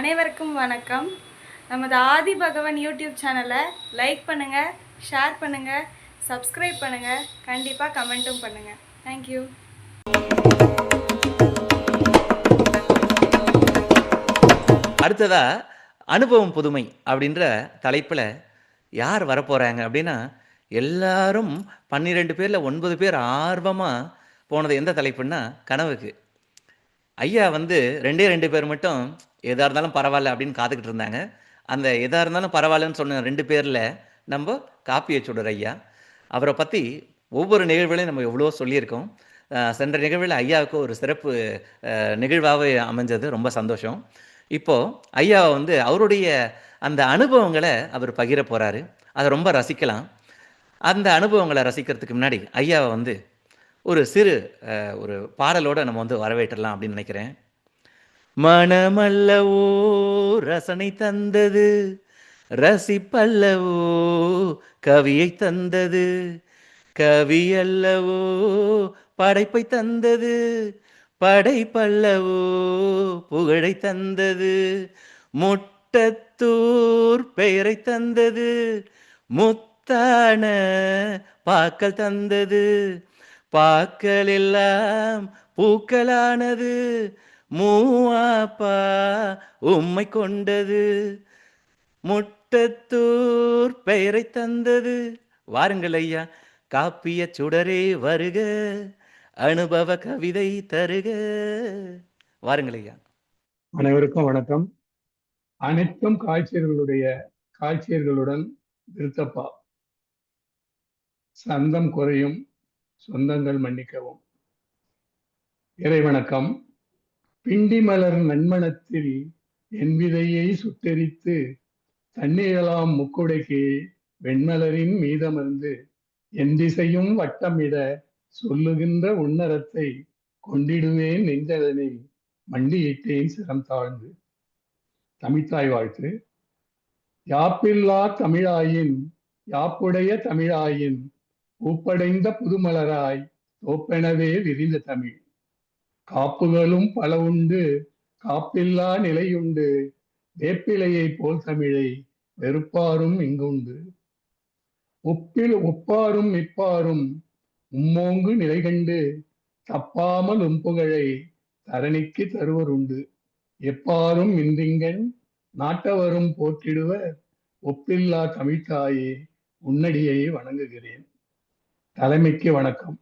அனைவருக்கும் வணக்கம். நமது ஆதி பகவன் யூடியூப் சேனலை லைக் பண்ணுங்கள் ஷேர் பண்ணுங்கள் சப்ஸ்கிரைப் பண்ணுங்கள் கண்டிப்பாக கமெண்ட்டும் பண்ணுங்கள் தேங்க்யூ அடுத்ததா அனுபவம் புதுமை அப்படின்ற தலைப்பில் யார் வரப்போகிறாங்க அப்படின்னா எல்லாரும் பன்னிரெண்டு பேரில் ஒன்பது பேர் ஆர்வமாக போனது எந்த தலைப்புன்னா கனவுக்கு. ஐயா வந்து ரெண்டே ரெண்டு பேர் மட்டும் எதாக இருந்தாலும் பரவாயில்ல அப்படின்னு காத்துக்கிட்டு இருந்தாங்க. அந்த எதாக இருந்தாலும் பரவாயில்லன்னு சொன்ன ரெண்டு பேரில் நம்ம காப்பியை சுடர் ஐயா. அவரை பற்றி ஒவ்வொரு நிகழ்வுகளையும் நம்ம எவ்வளோ சொல்லியிருக்கோம். சென்ற நிகழ்வில் ஐயாவுக்கு ஒரு சிறப்பு நிகழ்வாகவே அமைஞ்சது. ரொம்ப சந்தோஷம். இப்போது ஐயாவை வந்து அவருடைய அந்த அனுபவங்களை அவர் பகிர போகிறாரு அதை ரொம்ப ரசிக்கலாம். அந்த அனுபவங்களை ரசிக்கிறதுக்கு முன்னாடி ஐயாவை வந்து ஒரு சிறு ஒரு பாடலோடு நம்ம வந்து வரவேற்றலாம் அப்படின்னு நினைக்கிறேன். மனமல்லவோ ரசனை தந்தது. ரசிப்பல்லவோ கவியை தந்தது. கவி அல்லவோ படைப்பை தந்தது. படைப்பல்லவோ புகழை தந்தது. முட்டத்தூர் பெயரை தந்தது. முத்தான பாக்கள் தந்தது. பாக்கள் எல்லாம் பூக்களானது. மூவாப்பா உம்மை கொண்டது. முட்டத்தூர் பெயரை தந்தது. வாருங்கள் ஐயா காப்பிய சுடரே வருக. அனுபவ கவிதை தருக. வாருங்கள் ஐயா. அனைவருக்கும் வணக்கம். அனைத்தும் காய்ச்சியர்களுடைய காய்ச்சியர்களுடன் திருத்தப்பா சந்தம் குறையும் சொந்தங்கள் மன்னிக்கவும். இறை வணக்கம் பிண்டிமலர் நன்மணத்தில் என் விதையை சுட்டெரித்து தண்ணீரலாம் முக்குடைக்கு வெண்மலரின் மீதமர்ந்து என் திசையும் வட்டமிட சொல்லுகின்ற உன்னரத்தை கொண்டிடுவேன் நெஞ்சதனில் மண்டியிட்டேன் சிரம் தாழ்ந்து. தமிழ்த்தாய் வாழ்த்து. யாப்பில்லா தமிழாயின் யாப்புடைய தமிழாயின் பூப்படைந்த புதுமலராய் தோப்பெனவே விரிந்த தமிழ். காப்புகளும் பல உண்டு காப்பில்லா நிலையுண்டு. வேப்பிலையை போல் தமிழை வெறுப்பாரும் இங்குண்டு. ஒப்பில் ஒப்பாரும் இப்பாரும் உம்மோங்கு நிலை கண்டு தப்பாமல் உம்புகழை தரணிக்கு தருவருண்டு. எப்பாரும் இன்றிங்கன் நாட்டவரும் போற்றிடுவர் ஒப்பில்லா தமிழ்த்தாயே உன்னடியை வணங்குகிறேன். தலைமைக்கு வணக்கம்.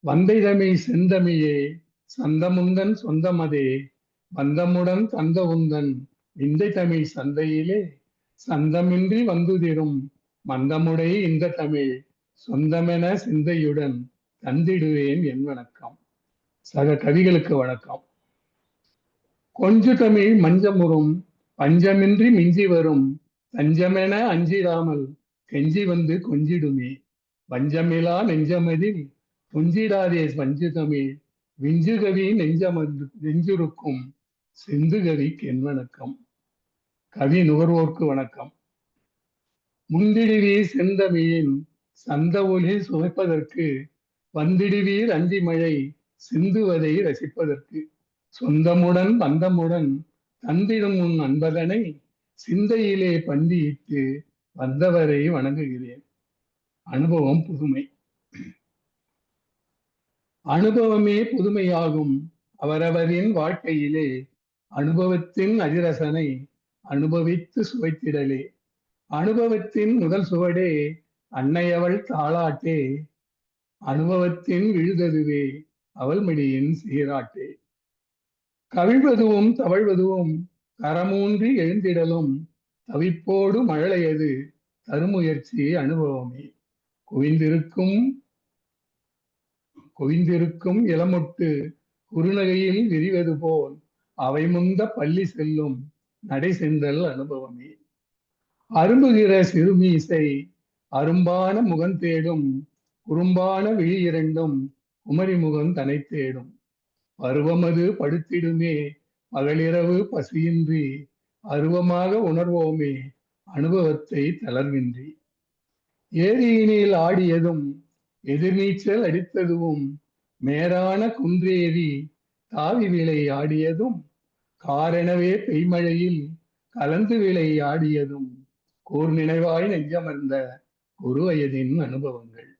வந்தை தமிழ் செந்தமிழே சந்தமுந்தன் சொந்தமதே வந்தமுடன் தந்த உந்தன் விந்தை தமிழ் சந்தையிலே சந்தமின்றி வந்துதிரும். மந்தமுடை இந்த தமிழ் சொந்தமென சிந்தையுடன் தந்திடுவேன் என் வணக்கம். சக கவிகளுக்கு வணக்கம். கொஞ்சு தமிழ் மஞ்சமுறும் பஞ்சமின்றி மிஞ்சி வரும். தஞ்சமென அஞ்சிடாமல் கெஞ்சி வந்து கொஞ்சிடுமே. வஞ்சமிலா நெஞ்சமதில் துஞ்சிடாதே பஞ்சு தமிழ் விஞ்சுகவி நெஞ்சமது நெஞ்சுருக்கும் சிந்துகவி என் வணக்கம் கவி நுகர்வோர்க்கு வணக்கம். முந்திடுவீர் செந்தமிழின் சந்த ஒலி சுவைப்பதற்கு வந்திடுவீர் அந்தி மழை சிந்துவதை ரசிப்பதற்கு. சொந்தமுடன் பந்தமுடன் தந்திடும் உன் அன்பதனை சிந்தையிலே பந்தியிட்டு வந்தவரை வணங்குகிறேன். அனுபவம் புதுமை. அனுபவமே புதுமையாகும் அவரவரின் வாழ்க்கையிலே. அனுபவத்தின் அதிரசனை அனுபவித்து சுவைத்திடலே. அனுபவத்தின் முதல் சுவடே அன்னையவள் தாளாட்டே. அனுபவத்தின் விழுததுவே அவள் மடியின் சீராட்டே. கவிழ்வதுவும் தவழ்வதுவும் கரமூன்றி எழுந்திடலும் தவிப்போடு மழலையது தருமுயற்சி அனுபவமே. குவிந்திருக்கும் கொய்ந்திருக்கும் இளமொட்டு குறுநகையில் விரிவது போல் அவை முந்த பள்ளி செல்லும் நடை சென்றல் அனுபவமே. அரும்புகிற சிறுமீசை அரும்பான முகம் தேடும் குறும்பான விழி இரண்டும் குமரி முகம் தனை தேடும். பருவமது படுத்திடுமே பகலிரவு பசியின்றி அருவமாக உணர்வோமே அனுபவத்தை தளர்வின்றி. ஏரியினில் ஆடியதும் எதிர்நீச்சல் அடித்ததும் மேரான குன்றேறி தாவி விலை ஆடியதும் காரணவே பெய்மழையில் கலந்து விளை ஆடியதும் கூர் நினைவாய் நெஞ்சமர்ந்த குருவயதின் அனுபவங்கள்.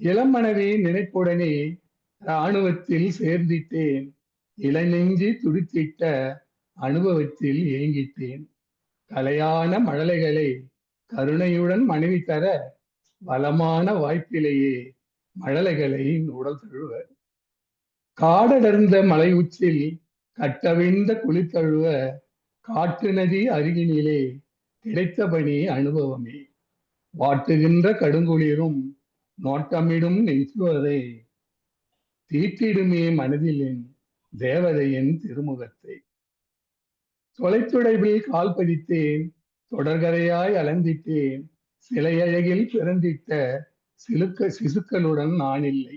இளமனவே நினைப்புடனே இராணுவத்தில் சேர்ந்திட்டேன். இளநெஞ்சி துடித்திட்ட அனுபவத்தில் ஏங்கிட்டேன். கலையான மழலைகளை கருணையுடன் மனைவி தர வளமான வாய்ப்பிலேயே மழலைகளை உடல் தழுவ. காடடர்ந்த மலை உச்சில் கட்டவிழ்ந்த குளித்தழுவ காட்டு நதி அருகினிலே கிடைத்தபடி அனுபவமே. வாட்டுகின்ற கடுங்குளிரும் நோட்டமிடும் நெஞ்சுவதை. தீட்டிடுமே மனதிலின் தேவதையின் திருமுகத்தை. தொலைத்துடைவில் கால் பதித்தேன் தொடர்கரையாய் அலந்திட்டேன் சிலையழகில் பிறந்திட்ட சிலுக்க சிசுக்களுடன் நான் இல்லை.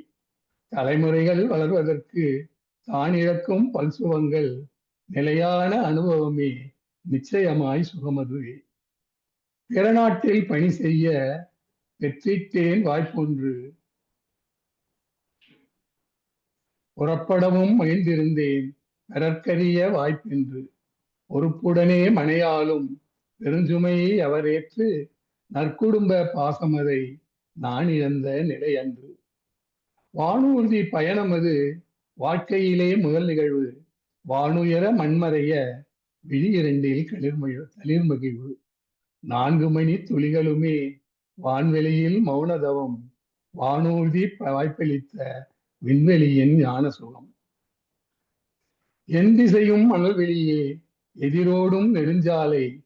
தலைமுறைகள் வளர்வதற்கு தான் இழக்கும் பல்சுவங்கள் நிலையான அனுபவமே நிச்சயமாய் சுகமதுவே பிறநாட்டில் பணி செய்ய பெற்றிட்டேன் வாய்ப்பொன்று. புறப்படவும் மகிழ்ந்திருந்தேன் பிறர்க்கரிய வாய்ப்பென்று. பொறுப்புடனே மனையாலும் பெருஞ்சுமையை அவரேற்று நற்குடும்ப பாசமதை நான் இழந்த நிலை அன்று வானூர்தி பயணமது வாழ்க்கையிலே முதல் நிகழ்வு. வானுயர மண்மறைய விழி இரண்டில் களிர்மழ தளிர்மகிழ்வு. நான்கு மணி துளிகளுமே வான்வெளியில் மௌனதவம். வானூர்தி வாய்ப்பளித்த விண்வெளியின் ஞான சுகம் என் திசையும் மணல்வெளியே எதிரோடும் நெடுஞ்சாலை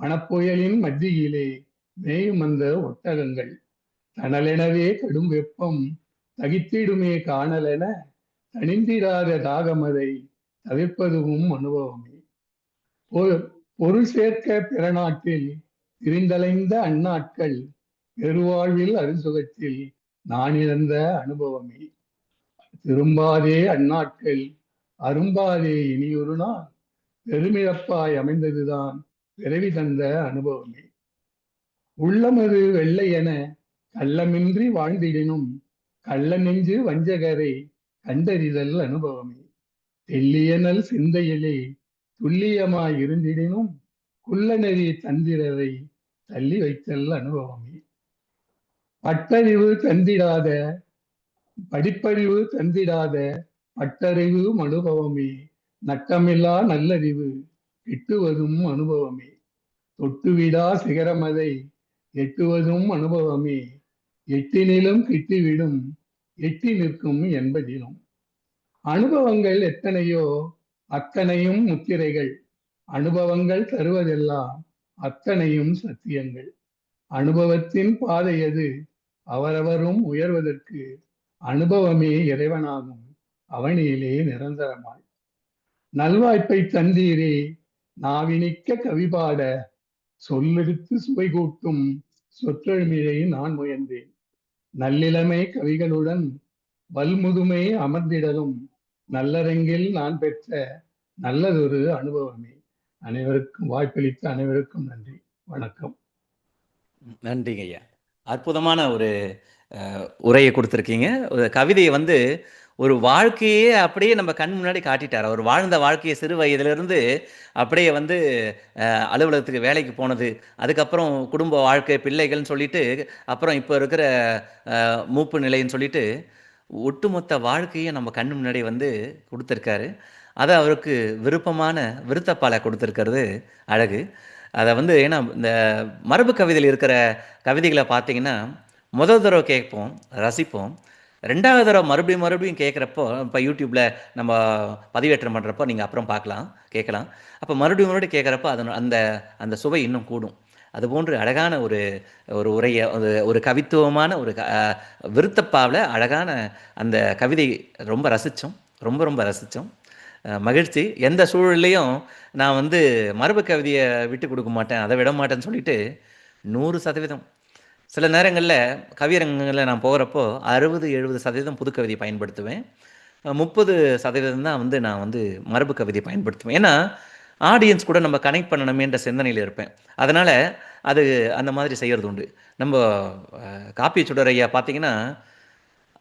மணப்புயலின் மத்தியிலே மேயும் அந்த ஒட்டகங்கள். தணலெனவே கடும் வெப்பம் தகித்திடுமே காணலென தணிந்திடாத தாகமதை தவிர்ப்பதுவும் அனுபவமே. பொருள் சேர்க்க பிறநாட்டில் திரிந்தலைந்த அந்நாட்கள் பெருவாழ்வில் அருசுகத்தில் நான் இழந்த அனுபவமே. திரும்பாதே அந்நாட்கள் அரும்பாதே இனியொரு நாள் பெருமிழப்பாய் அமைந்ததுதான் பிறவி தந்த அனுபவமே. உள்ளமது வெள்ளை என கள்ளமின்றி வாழ்ந்திடினும் கள்ள நெஞ்சு வஞ்சகரை கண்டறிதல் அனுபவமே. தெல்லியனல் சிந்தையிலே துல்லியமாய் இருந்திடினும் குள்ளநெறி தந்திரரை தள்ளி வைத்தல் அனுபவமே. பட்டறிவு தந்திடாத படிப்பறிவு தந்திடாத பட்டறிவு அனுபவமே நட்டமில்லா நல்லறிவு கிட்டுவதும் அனுபவமே. தொட்டுவிடா சிகரமதை எட்டுவதும் அனுபவமே எட்டினிலும் கிட்டிவிடும் எட்டி நிற்கும் என்பதிலும். அனுபவங்கள் எத்தனையோ அத்தனையும் முத்திரைகள். அனுபவங்கள் தருவதெல்லாம் அத்தனையும் சத்தியங்கள். அனுபவத்தின் பாதையது அவரவரும் உயர்வதற்கு அனுபவமே இறைவனாகும். அவனிலே நிரந்தரமாய். நல்வாய்ப்பை தந்தீரே நாவினிக்க கவிபாட சொல்லெடுத்து சுவை கூட்டும் சொற்றெழுமிழை நான் முயன்றேன். நல்லிளமை கவிகளுடன் வல்முதுமை அமர்ந்திடலும் நல்லரங்கில் நான் பெற்ற நல்லதொரு அனுபவமே. அனைவருக்கும் வாய்ப்பளித்த அனைவருக்கும் நன்றி. வணக்கம். நன்றிங்க ஐயா. அற்புதமான ஒரு அஹ், உரையை கொடுத்துருக்கீங்க. ஒரு கவிதையை வந்து ஒரு வாழ்க்கையே அப்படியே நம்ம கண் முன்னாடி காட்டிட்டார். அவர் வாழ்ந்த வாழ்க்கையை சிறு வயதிலிருந்து அப்படியே வந்து அலுவலகத்துக்கு வேலைக்கு போனது. அதுக்கப்புறம் குடும்ப வாழ்க்கை பிள்ளைகள்னு சொல்லிட்டு அப்புறம் இப்போ இருக்கிற மூப்பு நிலைன்னு சொல்லிட்டு ஒட்டுமொத்த வாழ்க்கையை நம்ம கண் முன்னாடி வந்து கொடுத்துருக்காரு. அதை அவருக்கு விருப்பமான விருத்தப்பாலை கொடுத்துருக்கிறது அழகு. அதை வந்து ஏன்னா இந்த மரபு கவிதையில் இருக்கிற கவிதைகளை பார்த்தீங்கன்னா முதல் தடவை கேட்போம் ரசிப்போம். ரெண்டாவது தடவை மறுபடியும் மறுபடியும் கேட்குறப்போ இப்போ யூடியூப்பில் நம்ம பதிவேற்றம் பண்ணுறப்போ நீங்கள் அப்புறம் பார்க்கலாம் கேட்கலாம். அப்போ மறுபடியும் மறுபடியும் கேட்குறப்போ அதன் அந்த அந்த சுவை இன்னும் கூடும். அதுபோன்று அழகான ஒரு ஒரு உரையை ஒரு ஒரு கவித்துவமான ஒரு விருத்தப்பாவில் அழகான அந்த கவிதை ரொம்ப ரசித்தோம் ரொம்ப ரொம்ப ரசித்தோம் மகிழ்ச்சி. எந்த சூழல்லையும் நான் வந்து மரபு கவிதையை விட்டு கொடுக்க மாட்டேன் அதை விட மாட்டேன்னு சொல்லிட்டு நூறு சதவீதம். சில நேரங்களில் கவியரங்கங்களில் நான் போகிறப்போ அறுபது எழுபது சதவீதம் புது கவிதையை பயன்படுத்துவேன். முப்பது சதவீதம் தான் வந்து நான் வந்து மரபு கவிதையை பயன்படுத்துவேன். ஏன்னா ஆடியன்ஸ் கூட நம்ம கனெக்ட் பண்ணணுமேன்ற சிந்தனையில் இருப்பேன். அதனால் அது அந்த மாதிரி செய்கிறது உண்டு. நம்ம காப்பி சுடர் ஐயா பார்த்தீங்கன்னா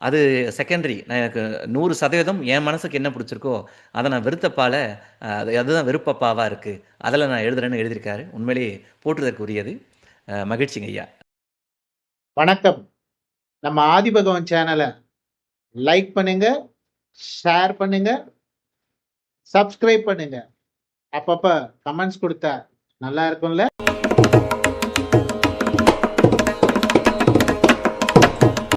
அது செகண்டரி நான் எனக்கு நூறு சதவீதம் என் மனசுக்கு என்ன பிடிச்சிருக்கோ அதை நான் விருத்தப்பால் அது அதுதான் விருப்பப்பாவாக இருக்குது அதில் நான் எழுதுறேன்னு எழுதியிருக்காரு. உண்மையிலேயே போற்றுதற்கு உரியது மகிழ்ச்சிங்க ஐயா. வணக்கம். நம்ம ஆதிபகவன் சேனலை லைக் பண்ணுங்க ஷேர் பண்ணுங்க சப்ஸ்கிரைப் பண்ணுங்க. அப்பப்ப கமெண்ட்ஸ் கொடுத்தா நல்லா இருக்கும்ல?